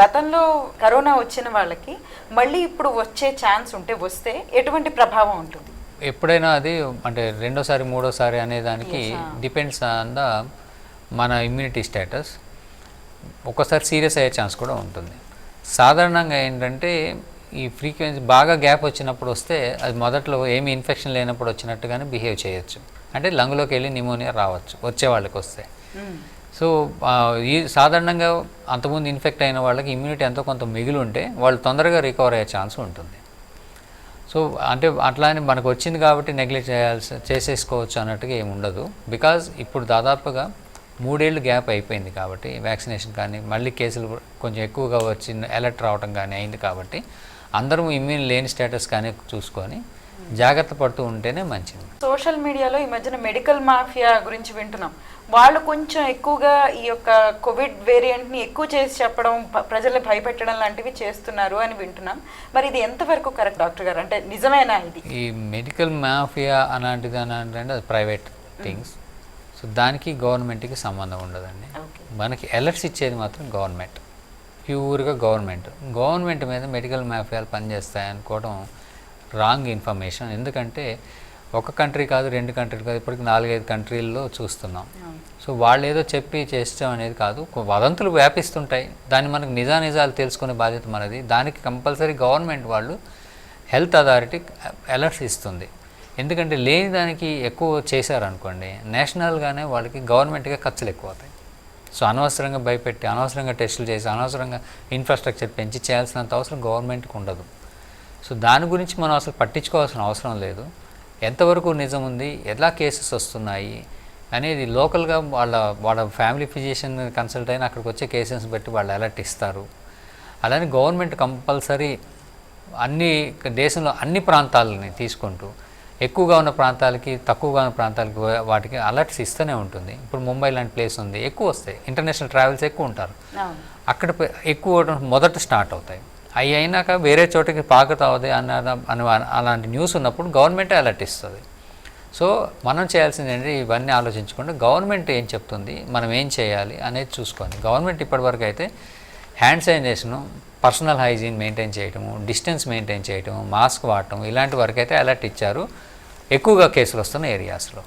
గతంలో కరోనా వచ్చిన వాళ్ళకి మళ్ళీ ఇప్పుడు వచ్చే ఛాన్స్ ఉంటే వస్తే ఎటువంటి ప్రభావం ఉంటుంది? ఎప్పుడైనా అది అంటే రెండోసారి మూడోసారి అనే దానికి డిపెండ్స్ ఆన్ ద మన ఇమ్యూనిటీ స్టేటస్ ఒక్కోసారి సీరియస్ అయ్యే ఛాన్స్ కూడా ఉంటుంది. సాధారణంగా ఏంటంటే ఈ ఫ్రీక్వెన్సీ బాగా గ్యాప్ వచ్చినప్పుడు వస్తే అది మొదట్లో ఏమి ఇన్ఫెక్షన్ లేనప్పుడు వచ్చినట్టుగానే బిహేవ్ చేయొచ్చు. అంటే లంగ్లోకి వెళ్ళి నిమోనియా రావచ్చు వచ్చే వాళ్ళకి వస్తే. సో ఈ సాధారణంగా అంతకుముందు ఇన్ఫెక్ట్ అయిన వాళ్ళకి ఇమ్యూనిటీ ఎంతో కొంత మిగిలి ఉంటే వాళ్ళు తొందరగా రికవర్ అయ్యే ఛాన్స్ ఉంటుంది. సో అంటే అట్లా అని మనకు వచ్చింది కాబట్టి నెగ్లెక్ట్ చేయాల్సి చేసేసుకోవచ్చు అన్నట్టుగా ఏమి ఉండదు. బికాజ్ ఇప్పుడు దాదాపుగా మూడేళ్ళు గ్యాప్ అయిపోయింది కాబట్టి వ్యాక్సినేషన్ కానీ మళ్ళీ కేసులు కొంచెం ఎక్కువగా వచ్చి అలర్ట్ రావడం కానీ అయింది కాబట్టి అందరం ఇమ్యూన్ లేని స్టేటస్ కానీ చూసుకొని జాగ్రత్త పడుతూ ఉంటేనే మంచిది. సోషల్ మీడియాలో ఈ మధ్యన మెడికల్ మాఫియా గురించి వింటున్నాం. వాళ్ళు కొంచెం ఎక్కువగా ఈ యొక్క కోవిడ్ వేరియంట్ని ఎక్కువ చేసి చెప్పడం ప్రజల్ని భయపెట్టడం లాంటివి చేస్తున్నారు అని వింటున్నాం. మరి ఇది ఎంతవరకు కరెక్ట్ డాక్టర్ గారు? అంటే నిజమేనా ఇది? ఈ మెడికల్ మాఫియా అలాంటిది అని అంటే అది ప్రైవేట్ థింగ్స్. సో దానికి గవర్నమెంట్కి సంబంధం ఉండదండి. మనకి అలర్ట్స్ ఇచ్చేది మాత్రం గవర్నమెంట్. ప్యూర్గా గవర్నమెంట్. గవర్నమెంట్ మీద మెడికల్ మాఫియాలు పనిచేస్తాయి అనుకోవడం రాంగ్ ఇన్ఫర్మేషన్. ఎందుకంటే ఒక కంట్రీ కాదు రెండు కంట్రీలు కాదు ఇప్పటికి నాలుగైదు కంట్రీల్లో చూస్తున్నాం. సో వాళ్ళు ఏదో చెప్పి చేస్తాం అనేది కాదు. వదంతులు వ్యాపిస్తుంటాయి. దాన్ని మనకు నిజానిజాలు తెలుసుకునే బాధ్యత మనది. దానికి కంపల్సరీ గవర్నమెంట్ వాళ్ళు హెల్త్ అథారిటీ అలర్ట్స్ ఇస్తుంది. ఎందుకంటే లేని దానికి ఎక్కువ చేశారనుకోండి నేషనల్గానే వాళ్ళకి గవర్నమెంట్గా ఖర్చులు ఎక్కువ అవుతాయి సో అనవసరంగా భయపెట్టి అనవసరంగా టెస్టులు చేసి అనవసరంగా ఇన్ఫ్రాస్ట్రక్చర్ పెంచి చేయాల్సినంత అవసరం గవర్నమెంట్కి ఉండదు. సో దాని గురించి మనం అసలు పట్టించుకోవాల్సిన అవసరం లేదు. ఎంతవరకు నిజం ఉంది? ఎలా కేసెస్ వస్తున్నాయి? అనేది లోకల్గా వాళ్ళ వాళ్ళ ఫ్యామిలీ ఫిజిషియన్ కన్సల్ట్ అయిన అక్కడికి వచ్చే కేసెస్ బట్టి వాళ్ళు అలర్ట్ ఇస్తారు. అలానే గవర్నమెంట్ కంపల్సరీ అన్ని దేశంలో అన్ని ప్రాంతాలని తీసుకుంటూ ఎక్కువగా ఉన్న ప్రాంతాలకి తక్కువగా ఉన్న ప్రాంతాలకి వాటికి అలర్ట్స్ ఇస్తూనే ఉంటుంది. ఇప్పుడు ముంబై లాంటి ప్లేస్ ఉంది ఎక్కువ వస్తాయి. ఇంటర్నేషనల్ ట్రావెల్స్ ఎక్కువ ఉంటారు. అక్కడ ఎక్కువ మొదట స్టార్ట్ అవుతాయి. అవి అయినాక వేరే చోటకి పాకుతావుది అన్న అని అలాంటి న్యూస్ ఉన్నప్పుడు గవర్నమెంటే అలర్ట్ ఇస్తుంది. సో మనం చేయాల్సింది ఏంటంటే ఇవన్నీ ఆలోచించకుండా. గవర్నమెంట్ ఏం చెప్తుంది మనం ఏం చేయాలి అనేది చూసుకోండి. గవర్నమెంట్ ఇప్పటివరకు అయితే hand sanitization personal hygiene maintain చేయటము డిస్టెన్స్ మెయింటైన్ చేయటము మాస్క్ వాడటం ఇలాంటి వరకు అయితే అలర్ట్ ఇచ్చారు. ఎక్కువగా కేసులు వస్తున్న ఏరియాస్లో